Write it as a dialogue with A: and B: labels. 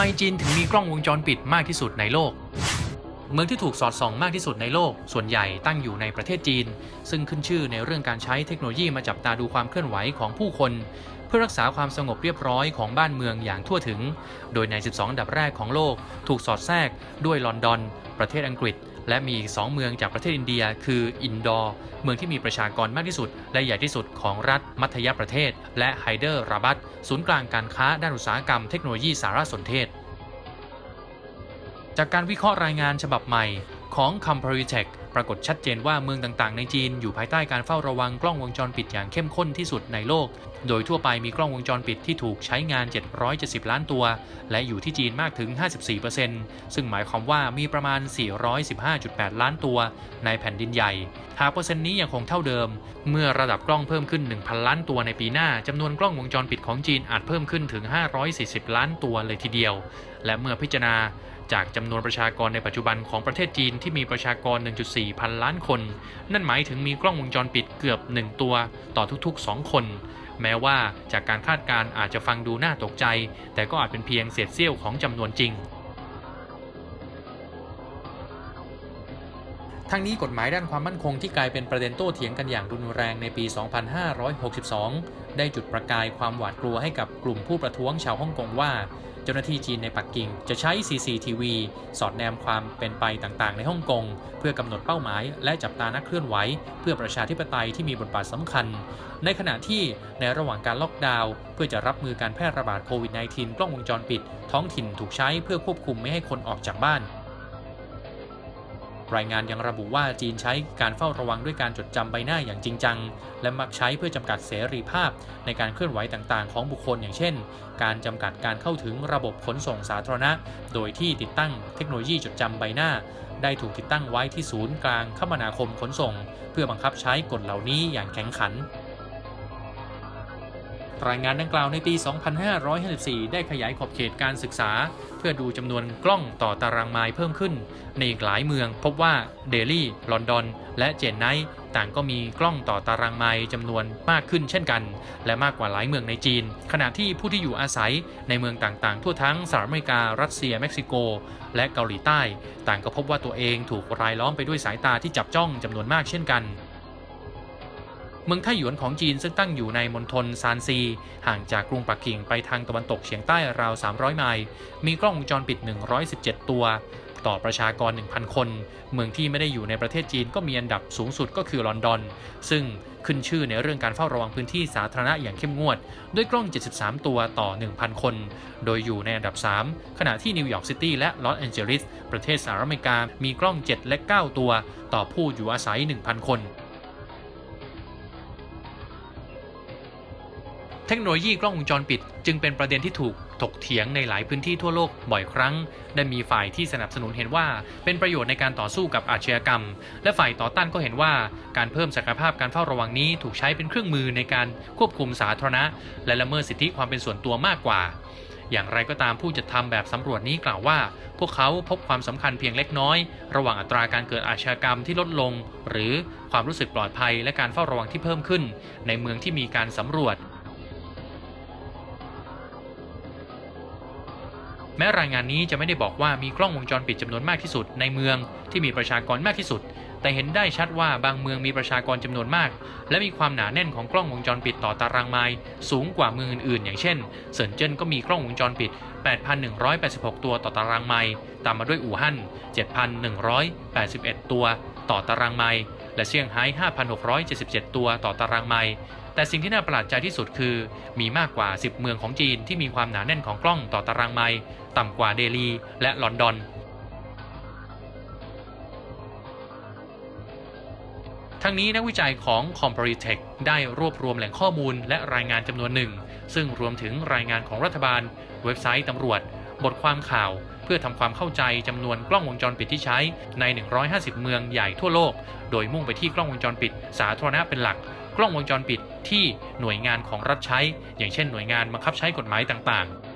A: ไมจีนถึงมีกล้องวงจรปิดมากที่สุดในโลก เมืองที่ถูกสอดส่องมากที่สุดในโลก ส่วนใหญ่ตั้งอยู่ในประเทศจีน ซึ่งขึ้นชื่อในเรื่องการใช้เทคโนโลยีมาจับตาดูความเคลื่อนไหวของผู้คน เพื่อรักษาความสงบเรียบร้อยของบ้านเมืองอย่างทั่วถึง โดยใน 12อันดับแรกของโลก ถูกสอดแทรกด้วยลอนดอน ประเทศอังกฤษ และมีอีก 2 เมืองจากประเทศอินเดีย คืออินดอร์ เมืองที่มีประชากรมากที่สุด และใหญ่ที่สุดของรัฐมัธยประเทศ และไฮเดอร์ราบัตศูนย์กลางการค้าด้านอุตสาหกรรมเทคโนโลยีสารสนเทศ จากการวิเคราะห์รายงานฉบับใหม่ ของ c o m p a r i t e c h ปรากฏชัดเจนว่าเมืองต่างๆ ในจีนอยู่ภายใต้การเฝ้าระวังกล้องวงจรปิดอย่างเข้มข้นที่สุดในโลก โดยทั่วไปมีกล้องวงจรปิดที่ถูกใช้งาน 770 ล้านตัว และอยู่ที่จีนมากถึง 54%ซึ่งหมายความว่ามีประมาณ 415.8 ล้านตัว ในแผ่นดินใหญ่ หากเปอร์เซ็นต์นี้ยังคงเท่าเดิม เมื่อระดับกล้องเพิ่มขึ้น 1,000 ล้านตัวในปีหน้าจำนวนกล้องวงจรปิดของจีนอาจเพิ่มขึ้นถึง 540 ล้านตัวเลยทีเดียว และเมื่อพิจารณา จากจำนวนประชากรในปัจจุบันของประเทศจีนที่มีประชากร 1.4 พันล้านคน นั่นหมายถึงมีกล้องวงจรปิดเกือบ 1 ตัวต่อทุกๆ 2 คน แม้ว่าจากการคาดการณ์อาจจะฟังดูน่าตกใจ แต่ก็อาจเป็นเพียงเศษเสี้ยวของจำนวนจริง ทั้งนี้กฎหมายด้านความมั่นคงที่กลายเป็นประเด็นโต้เถียงกันอย่างรุนแรงในปี 2562 ได้จุดประกายความหวาดกลัวให้กับกลุ่มผู้ประท้วงชาวฮ่องกงว่า เจ้าหน้าที่จีนในปักกิ่งจะใช้ CCTV สอดแนมความเป็นไปต่างๆ ในฮ่องกง เพื่อกำหนดเป้าหมาย และจับตานักเคลื่อนไหว เพื่อประชาธิปไตยที่มีบทบาทสำคัญ ในขณะที่ในระหว่างการล็อกดาวน์เพื่อจะรับมือการแพร่ระบาดโควิด -19 กล้องวงจรปิด ท้องถิ่นถูกใช้เพื่อควบคุมไม่ให้คนออกจากบ้าน รายงานยังระบุว่าจีนใช้การเฝ้าระวังด้วยการจดจำใบหน้าอย่างจริงจัง และมักใช้เพื่อจำกัดเสรีภาพในการเคลื่อนไหวต่างๆ ของบุคคลอย่างเช่น การจำกัดการเข้าถึงระบบขนส่งสาธารณะ โดยที่ติดตั้งเทคโนโลยีจดจำใบหน้า ได้ถูกติดตั้งไว้ที่ศูนย์กลางคมนาคมขนส่ง เพื่อบังคับใช้กฎเหล่านี้อย่างแข็งขัน รายงานดังกล่าวในปี 2554 ได้ขยายขอบเขตการศึกษา เพื่อดูจำนวนกล้องต่อตารางไมล์เพิ่มขึ้น ในอีกหลายเมืองพบว่าเดลี่ ลอนดอน และเจนไนท์ต่างก็มีกล้องต่อตารางไมล์จำนวนมากขึ้นเช่นกัน และมากกว่าหลายเมืองในจีน ขณะที่ผู้ที่อยู่อาศัยในเมืองต่างๆ ทั่วทั้งสหรัฐอเมริกา รัสเซีย เม็กซิโก และเกาหลีใต้ ต่างก็พบว่าตัวเองถูกรายล้อมไปด้วยสายตาที่จับจ้องจำนวนมากเช่นกัน เมืองไทหยวนของจีนซึ่งตั้งอยู่ในมณฑลซานซี ห่างจากกรุงปักกิ่งไปทางตะวันตกเฉียงใต้ราว 300 ไมล์ มีกล้องวงจรปิด 117 ตัว ต่อประชากร 1,000 คน เมืองที่ไม่ได้อยู่ในประเทศจีนก็มีอันดับสูงสุดก็คือลอนดอน ซึ่งขึ้นชื่อในเรื่องการเฝ้าระวังพื้นที่สาธารณะอย่างเข้มงวด ด้วยกล้อง 73 ตัวต่อ 1,000 คน โดยอยู่ในอันดับ 3 ขณะที่นิวยอร์กซิตี้และลอสแอนเจลิสประเทศสหรัฐอเมริกามีกล้อง 7 และ 9 ตัว ต่อผู้อยู่อาศัย 1,000 คน เทคโนโลยีกล้องวงจรปิด จึงเป็นประเด็นที่ถูกถกเถียงในหลายพื้นที่ทั่วโลกบ่อยครั้ง ได้มีฝ่ายที่สนับสนุนเห็นว่า เป็นประโยชน์ในการต่อสู้กับอาชญากรรม และฝ่ายต่อต้านก็เห็นว่า การเพิ่มศักยภาพการเฝ้าระวังนี้ถูกใช้เป็นเครื่องมือในการควบคุมสาธารณะ และละเมิดสิทธิความเป็นส่วนตัวมากกว่าอย่างไรก็ตามผู้จัดทำแบบสำรวจนี้กล่าวว่า พวกเขาพบความสำคัญเพียงเล็กน้อย ระหว่างอัตราการเกิดอาชญากรรมที่ลดลง หรือความรู้สึกปลอดภัยและการเฝ้าระวังที่เพิ่มขึ้น ในเมืองที่มีการสำรวจ แม้รายงานนี้จะไม่ได้บอกว่ามีกล้องวงจรปิดจำนวนมากที่สุดในเมืองที่มีประชากรมากที่สุด แต่เห็นได้ชัดว่าบางเมืองมีประชากรจำนวนมาก และมีความหนาแน่นของกล้องวงจรปิดต่อตารางไมล์สูงกว่าเมืองอื่นๆ อย่างเช่นเซินเจิ้นก็มีกล้องวงจรปิด 8,186 ตัวต่อตารางไมล์ตามมาด้วยอู่ฮั่น 7,181 ตัวต่อตารางไมล์และเซี่ยงไฮ้5,677 ตัวต่อตารางไมล์ แต่สิ่งที่น่าประหลาดใจที่สุดคือ มีมากกว่า 10 เมืองของจีนที่มีความหนาแน่นของกล้องต่อตารางไมล์ต่ำกว่าเดลีและลอนดอน ทั้งนี้นักวิจัยของ c o m p a r i t e c h ได้รวบรวมแหล่งข้อมูลและรายงานจำนวนหนึ่ง ซึ่งรวมถึงรายงานของรัฐบาล เว็บไซต์ตำรวจ บทความข่าว เพื่อทำความเข้าใจจำนวนกล้องวงจรปิดที่ใช้ใน 150 เมืองใหญ่ทั่วโลก โดยมุ่งไปที่กล้องวงจรปิด สาธารณะเป็นหลัก กล้องวงจรปิดที่หน่วยงานของรัฐใช้ อย่างเช่นหน่วยงานบังคับใช้กฎหมายต่างๆ